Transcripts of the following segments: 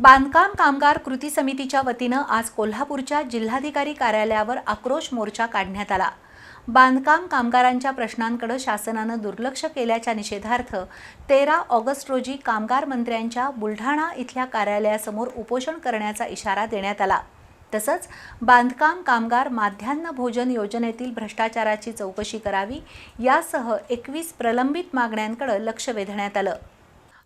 बांधकाम कामगार कृती समितीच्या वतीनं आज कोल्हापूरच्या जिल्हाधिकारी कार्यालयावर आक्रोश मोर्चा काढण्यात आला. बांधकाम कामगारांच्या प्रश्नांकडे शासनानं दुर्लक्ष केल्याच्या निषेधार्थ तेरा ऑगस्ट रोजी कामगार मंत्र्यांच्या बुलढाणा इथल्या कार्यालयासमोर उपोषण करण्याचा इशारा देण्यात आला. तसंच बांधकाम कामगार माध्यान्ह भोजन योजनेतील भ्रष्टाचाराची चौकशी करावी यासह एकवीस प्रलंबित मागण्यांकडे लक्ष वेधण्यात आलं.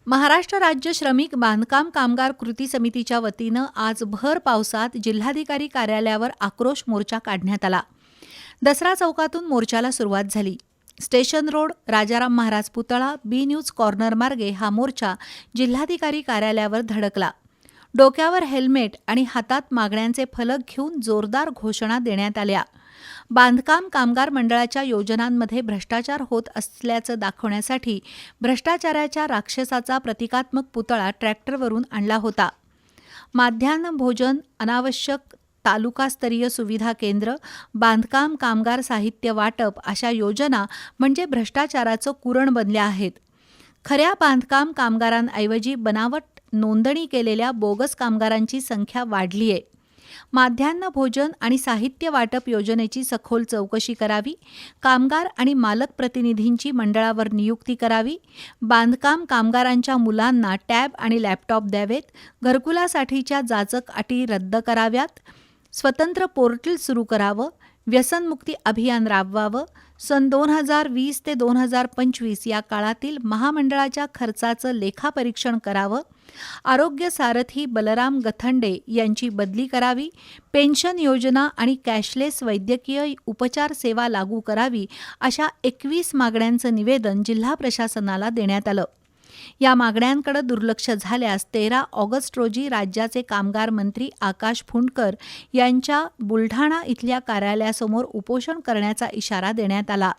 महाराष्ट्र राज्य श्रमिक बांधकाम कामगार कृती समितीच्या वतीनं आज भर पावसात जिल्हाधिकारी कार्यालयावर आक्रोश मोर्चा काढण्यात आला. दसरा चौकातून मोर्चाला सुरुवात झाली. स्टेशन रोड राजाराम महाराज पुतळा बी न्यूज कॉर्नर मार्गे हा मोर्चा जिल्हाधिकारी कार्यालयावर धडकला. डोक्यावर हेल्मेट आणि हातात मागण्यांचे फलक घेऊन जोरदार घोषणा देण्यात आल्या. बांधकाम कामगार मंडळाच्या योजनांमध्ये भ्रष्टाचार होत असल्याचं दाखवण्यासाठी भ्रष्टाचाराच्या राक्षसाचा प्रतिकात्मक पुतळा ट्रॅक्टरवरून आणला होता. माध्यान्ह भोजन अनावश्यक तालुकास्तरीय सुविधा केंद्र बांधकाम कामगार साहित्य वाटप अशा योजना म्हणजे भ्रष्टाचाराचं कुरण बनल्या आहेत. खऱ्या बांधकाम कामगारांऐवजी बनावट नोंदणी केलेल्या बोगस कामगारांची संख्या वाढली आहे माध्यान्ह भोजन आणि साहित्य वाटप योजनेची सखोल चौकशी करावी कामगार आणि मालक प्रतिनिधींची मंडळावर नियुक्ती करावी बांधकाम कामगारांच्या मुलांना टॅब आणि लॅपटॉप द्यावेत घरकुलासाठीच्या जाचक अटी रद्द कराव्यात स्वतंत्र पोर्टल सुरू करावं व्यसनमुक्ती अभियान राबवावं सन दोन हजार वीस ते दोन हजार पंचवीस या काळातील महामंडळाच्या खर्चाचं लेखापरीक्षण करावं आरोग्य सारथी बलराम गथंडे यांची बदली करावी पेन्शन योजना आणि कॅशलेस वैद्यकीय उपचार सेवा लागू करावी अशा एकवीस मागण्यांचं निवेदन जिल्हा प्रशासनाला देण्यात आलं. या मागण्यांकडे दुर्लक्ष झाल्यास तेरा ऑगस्ट रोजी राज्याचे कामगार मंत्री आकाश फुंडकर यांच्या बुलढाणा इथल्या कार्यालयासमोर उपोषण करण्याचा इशारा देण्यात आला.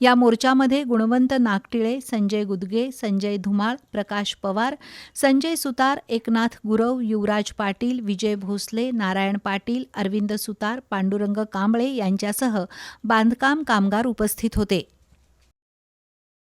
या मोर्चामध्ये गुणवंत नागटिळे संजय गुदगे संजय धुमाळ प्रकाश पवार संजय सुतार एकनाथ गुरव युवराज पाटील विजय भोसले नारायण पाटील अरविंद सुतार पांडुरंग कांबळे यांच्यासह बांधकाम कामगार उपस्थित होते.